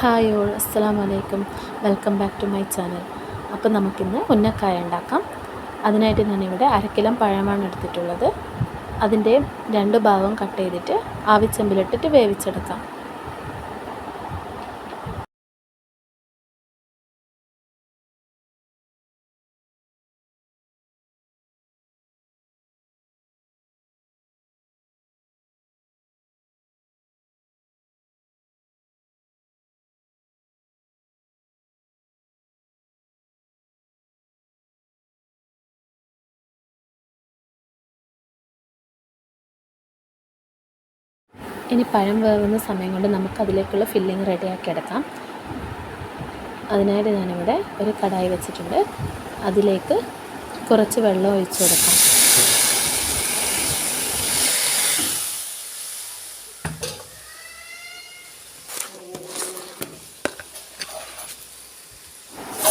Hi all അസ്സാം വലൈക്കും welcome back to my channel. അപ്പോൾ നമുക്കിന്ന് ഉന്നക്കായ ഉണ്ടാക്കാം. അതിനായിട്ട് ഞാനിവിടെ അരക്കിലം പഴമാണ് എടുത്തിട്ടുള്ളത്. അതിന്റെ രണ്ട് ഭാഗം കട്ട് ചെയ്തിട്ട് ആവിച്ചെമ്പിലിട്ടിട്ട് വേവിച്ചെടുക്കാം. ഇനി പഴം വേവുന്ന സമയം കൊണ്ട് നമുക്ക് അതിലേക്കുള്ള ഫില്ലിങ് റെഡിയാക്കി എടുക്കാം. അതിനായിട്ട് ഞാനിവിടെ ഒരു കടായി വെച്ചിട്ടുണ്ട്. അതിലേക്ക് കുറച്ച് വെള്ളം ഒഴിച്ചു കൊടുക്കാം.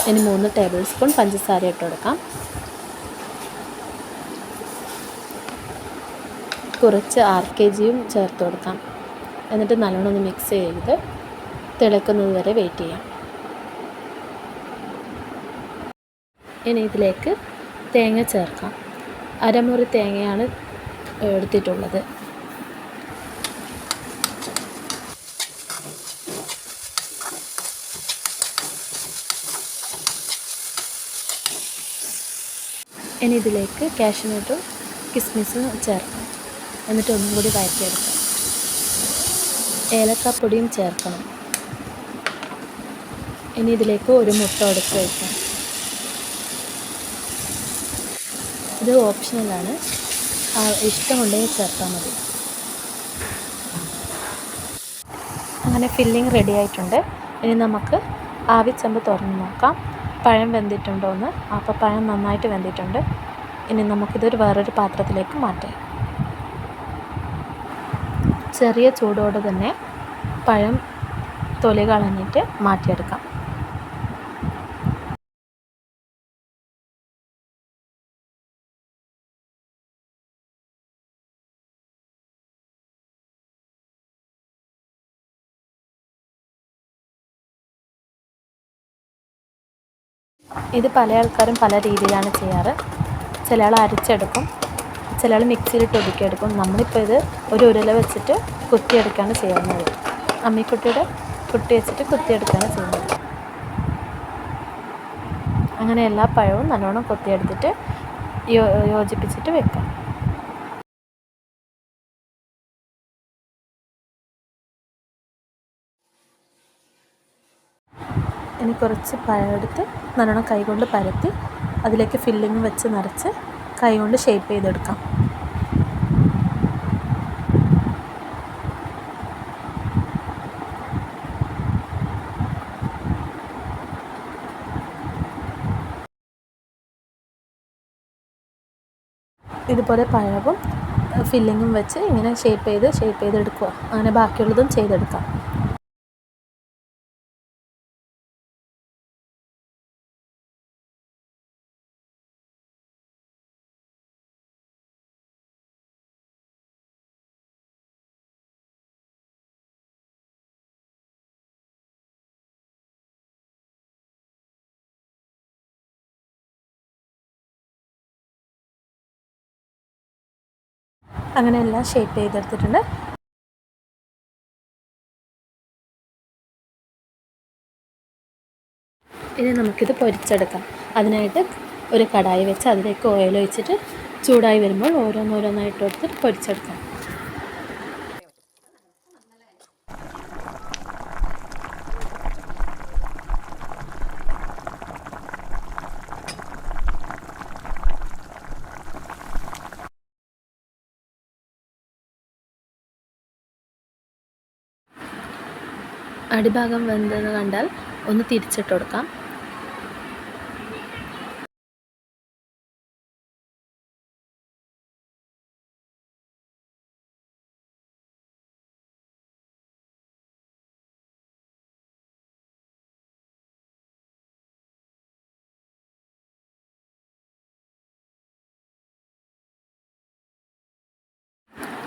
ഇനി മൂന്ന് ടേബിൾ സ്പൂൺ പഞ്ചസാര ഇട്ട് കൊടുക്കാം. കുറച്ച് ആർ കെ ജിയും ചേർത്ത് കൊടുക്കാം. എന്നിട്ട് നല്ലോണം ഒന്ന് മിക്സ് ചെയ്ത് തിളക്കുന്നത് വരെ വെയിറ്റ് ചെയ്യാം. ഇനി ഇതിലേക്ക് തേങ്ങ ചേർക്കാം. അരമുറി തേങ്ങയാണ് എടുത്തിട്ടുള്ളത്. ഇനി ഇതിലേക്ക് കാഷ്യൂനട്ടും കിസ്മിസും ചേർക്കാം. എന്നിട്ട് ഒന്നും കൂടി വഴറ്റിയെടുക്കാം ഏലക്കാപ്പൊടിയും ചേർക്കണം. ഇനി ഇതിലേക്ക് ഒരു മുട്ട ഉടച്ച് വയ്ക്കാം. ഇത് ഓപ്ഷണലാണ് ഇഷ്ടമുണ്ടെങ്കിൽ ചേർത്താൽ മതി. അങ്ങനെ ഫില്ലിങ് റെഡി ആയിട്ടുണ്ട്. ഇനി നമുക്ക് ആവിച്ചമ്പ് തുറന്ന് നോക്കാം. പഴം വെന്തിട്ടുണ്ടോ എന്ന് അപ്പോൾ പഴം നന്നായിട്ട് വെന്തിട്ടുണ്ട്. ഇനി നമുക്കിതൊരു വേറൊരു പാത്രത്തിലേക്ക് മാറ്റാം. ചെറിയ ചൂടോടെ തന്നെ പഴം തൊലി കളഞ്ഞിട്ട് മാറ്റിയെടുക്കാം. ഇത് പല ആൾക്കാരും പല രീതിയിലാണ് ചെയ്യാറ്. ചില ആൾ അരച്ചെടുക്കും ചില ആൾ മിക്സിയിലിട്ട് ഒതുക്കിയെടുക്കും. നമ്മളിപ്പോൾ ഇത് ഒരു ഉരുള വെച്ചിട്ട് കുത്തിയെടുക്കുകയാണ് ചെയ്യുന്നത്. അമ്മിക്കുട്ടിയുടെ കുട്ടി വെച്ചിട്ട് കുത്തിയെടുക്കുകയാണ് ചെയ്യുന്നത്. അങ്ങനെ എല്ലാ പഴവും നല്ലോണം കൊത്തിയെടുത്തിട്ട് യോ യോജിപ്പിച്ചിട്ട് വെക്കാം. ഇനി കുറച്ച് പഴമെടുത്ത് നല്ലോണം കൈകൊണ്ട് പരത്തി അതിലേക്ക് ഫില്ലിങ് വെച്ച് നിറച്ച് കൈ കൊണ്ട് ഷേപ്പ് ചെയ്തെടുക്കാം. ഇതുപോലെ പഴവും ഫില്ലിങ്ങും വെച്ച് ഇങ്ങനെ ഷേപ്പ് ചെയ്ത് ഷേപ്പ് ചെയ്തെടുക്കുക. അങ്ങനെ ബാക്കിയുള്ളതും ചെയ്തെടുക്കാം. അങ്ങനെ എല്ലാം ഷേപ്പ് ചെയ്തെടുത്തിട്ടുണ്ട്. ഇനി നമുക്കിത് പൊരിച്ചെടുക്കാം. അതിനായിട്ട് ഒരു കടായി വെച്ച് അതിലേക്ക് ഓയിൽ ഒഴിച്ചിട്ട് ചൂടായി വരുമ്പോൾ ഓരോന്നോരോന്നായിട്ട് എടുത്തിട്ട് പൊരിച്ചെടുക്കാം. അടിഭാഗം വെന്തെന്ന് കണ്ടാൽ ഒന്ന് തിരിച്ചിട്ട് കൊടുക്കാം.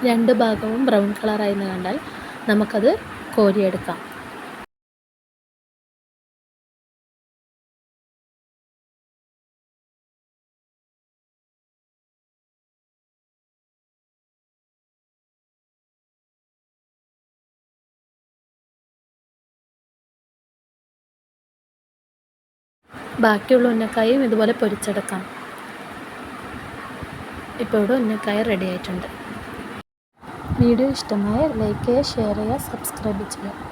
രണ്ട് ഭാഗവും ബ്രൗൺ കളറായി കണ്ടാൽ നമുക്കത് കോരിയെടുക്കാം. ബാക്കിയുള്ള ഉന്നക്കായും ഇതുപോലെ പൊരിച്ചെടുക്കാം. ഇപ്പോൾ ഇവിടെ ഉന്നക്കായ റെഡി ആയിട്ടുണ്ട്. വീഡിയോ ഇഷ്ടമായ ലൈക്ക് ചെയ്യുക ഷെയർ ചെയ്യുക സബ്സ്ക്രൈബ് ചെയ്യുക.